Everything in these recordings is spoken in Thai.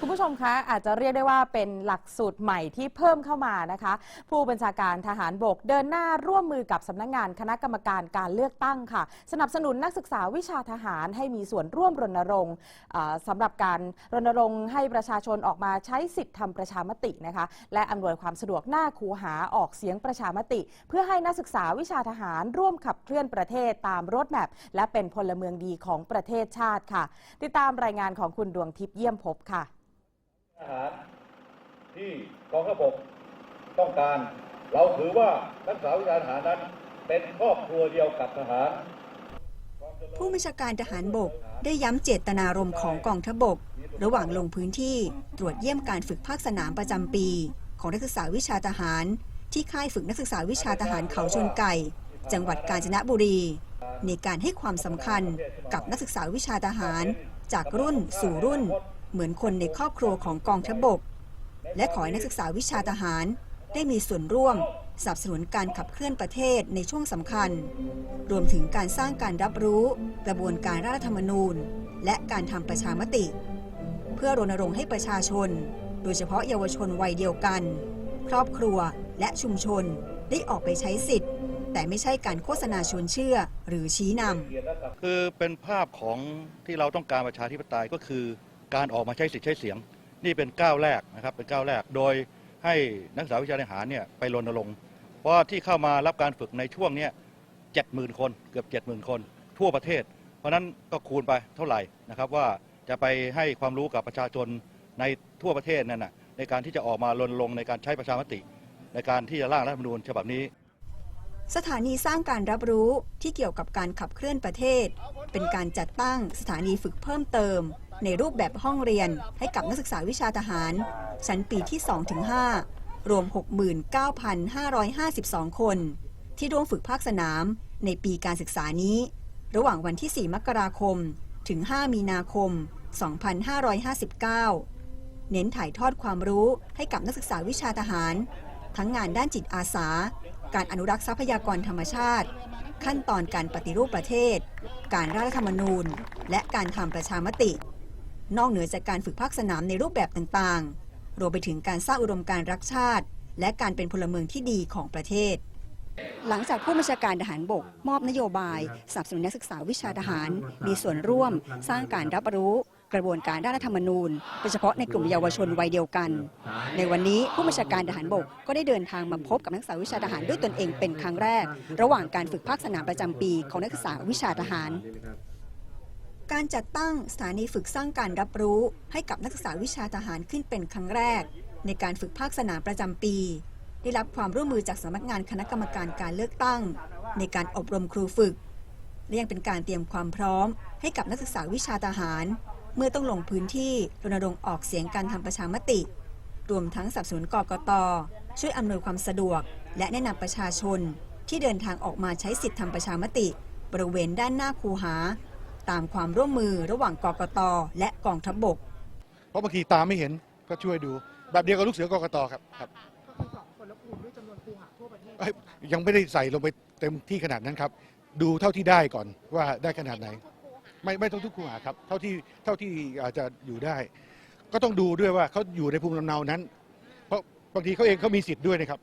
คุณผู้ชมคะอาจจะเรียกได้ว่าเป็นหลักสูตรใหม่ที่เพิ่มเข้ามานะคะ ผู้บัญชาการทหารบกเดินหน้าร่วมมือกับสำนักงงานคณะกรรมการการเลือกตั้งค่ะ สนับสนุนนักศึกษาวิชาทหารให้มีส่วนร่วมรณรงค์อ่าสำหรับการรณรงค์ให้ประชาชนออกมาใช้สิทธิทำประชามตินะคะ และอำนวยความสะดวกหน้าคูหาออกเสียงประชามติ เพื่อให้นักศึกษาวิชาทหารร่วมขับเคลื่อนประเทศตามรถแมพและเป็นพลเมืองดีของประเทศชาติค่ะ ติดตามรายงานของคุณดวงทิพย์เยี่ยมภพค่ะ ทหารที่กองทัพบกต้องการ เราถือว่านักศึกษาวิชาทหารนั้นเป็นครอบครัวเดียวกับทหาร ผู้บัญชาการทหารบกได้ย้ำเจตนารมณ์ของกองทัพบก ระหว่างลงพื้นที่ตรวจเยี่ยมการฝึกภาคสนามประจำปี ของนักศึกษาวิชาทหาร ที่ค่ายฝึกนักศึกษาวิชาทหารเขาชนไก่ จังหวัดกาญจนบุรี ในการให้ความสำคัญกับนักศึกษาวิชาทหาร จากรุ่นสู่รุ่น เหมือนคนในครอบครัวของกองทัพบก และขอให้นักศึกษาวิชาทหารได้มีส่วนร่วมสนับสนุนการขับเคลื่อนประเทศในช่วงสำคัญ รวมถึงการสร้างการรับรู้กระบวนการรัฐธรรมนูญ และการทำประชามติ เพื่อรณรงค์ให้ประชาชน โดยเฉพาะเยาวชนวัยเดียวกัน ครอบครัวและชุมชนได้ออกไปใช้สิทธิ์ แต่ไม่ใช่การโฆษณาชวนเชื่อหรือชี้นำคือเป็นภาพของที่เราต้องการประชาธิปไตยก็คือ การออกมาใช้สิทธิ์ใช้เสียง นี่เป็นก้าวแรกนะครับเป็นก้าวแรกโดยให้นักศึกษาวิชาทหารเนี่ยไปรณรงค์เพราะที่เข้ามารับการฝึกในช่วงเนี้ยเจ็ดหมื่นคนเกือบเจ็ดหมื่นคน ทั่วประเทศ เพราะฉะนั้นก็คูณไปเท่าไหร่นะครับว่าจะไปให้ความรู้กับประชาชนในทั่วประเทศนั่นนะในการที่จะออกมารณรงค์ในการใช้ประชามติ ในการที่จะร่างรัฐธรรมนูญฉบับนี้สถานีสร้างการรับรู้ที่เกี่ยวกับการขับเคลื่อนประเทศ เป็นการจัดตั้งสถานีฝึกเพิ่มเติม ในรูปแบบห้องเรียนให้กับนักศึกษาวิชาทหาร ชั้นปีที่ 2-5 รวม 69,552 คน ที่ร่วมฝึกภาคสนามในปีการศึกษานี้ ระหว่างวันที่ 4 มกราคม ถึง 5 มีนาคม 2559 เน้นถ่ายทอดความรู้ให้กับนักศึกษาวิชาทหาร ทั้งงานด้านจิตอาสา การอนุรักษ์ทรัพยากรธรรมชาติ ขั้นตอนการปฏิรูปประเทศ การร่างรัฐธรรมนูญ และการทำประชามติ นอกเหนือจากการฝึกภาคสนามในรูปแบบต่างๆ รวมไปถึงการสร้างอุดมการรักชาติ และการเป็นพลเมืองที่ดีของประเทศ หลังจากผู้บัญชาการทหารบก มอบนโยบายสนับสนุนนักศึกษาวิชาทหาร มีส่วนร่วม สร้างการรับรู้กระบวนการด้านรัฐธรรมนูญโดยเฉพาะในกลุ่มเยาวชนวัยเดียวกัน ในวันนี้ผู้บัญชาการทหารบกก็ได้เดินทางมาพบกับนักศึกษาวิชาทหารด้วยตนเองเป็นครั้งแรก ระหว่างการฝึกภาคสนามประจำปีของนักศึกษาวิชาทหาร การจัดตั้งสถานีฝึกสร้างการรับรู้ให้กับนักศึกษาวิชาทหารขึ้นเป็นครั้งแรก ในการฝึกภาคสนามประจำปี ได้รับความร่วมมือจากสำนักงานคณะกรรมการการเลือกตั้ง ในการอบรมครูฝึก และยังเป็นการเตรียมความพร้อม ให้กับนักศึกษาวิชาทหาร เมื่อต้องลงพื้นที่รณรงค์ออกเสียงการทำประชามติ รวมทั้งสนับสนุนกกตช่วยอำนวยความสะดวก และแนะนำประชาชนที่เดินทางออกมาใช้สิทธิทำประชามติ บริเวณด้านหน้าคูหา ตามความร่วมมือระหว่างกกต และกองทัพบก เพราะบางทีตามไม่เห็นก็ช่วยดู แบบเดียวกับลูกเสือกกตครับครับเอ้ยยังไม่ได้ใส่ลงไปเต็มที่ขนาดนั้นครับ ดูเท่าที่ได้ก่อนว่าได้ขนาดไหน ไม่ไม่ต้องทุกคูหาครับ เท่าที่เท่าที่อาจจะอยู่ได้ ก็ต้องดูด้วยว่าเขาอยู่ในภูมิลำเนานั้น เพราะบางทีเขาเองเขามีสิทธิ์ด้วยนะครับ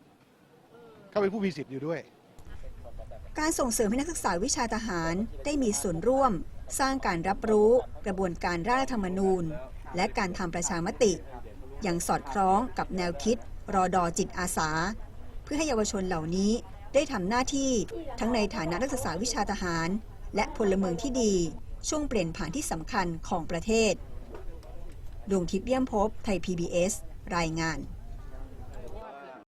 เขาเป็นผู้มีสิทธิ์อยู่ด้วย การส่งเสริมให้นักศึกษาวิชาทหารได้มีส่วนร่วม สร้างการรับรู้กระบวนการร่างธรรมนูญ และการทำประชามติ อย่างสอดคล้องกับแนวคิด รอดอจิตอาสา เพื่อให้เยาวชนเหล่านี้ได้ทำหน้าที่ทั้งในฐานะนักศึกษาวิชาทหาร และพลเมืองที่ดี ช่วงเปลี่ยนผ่านที่สำคัญของประเทศดวงทิพย์เยี่ยมภพไทย PBS รายงาน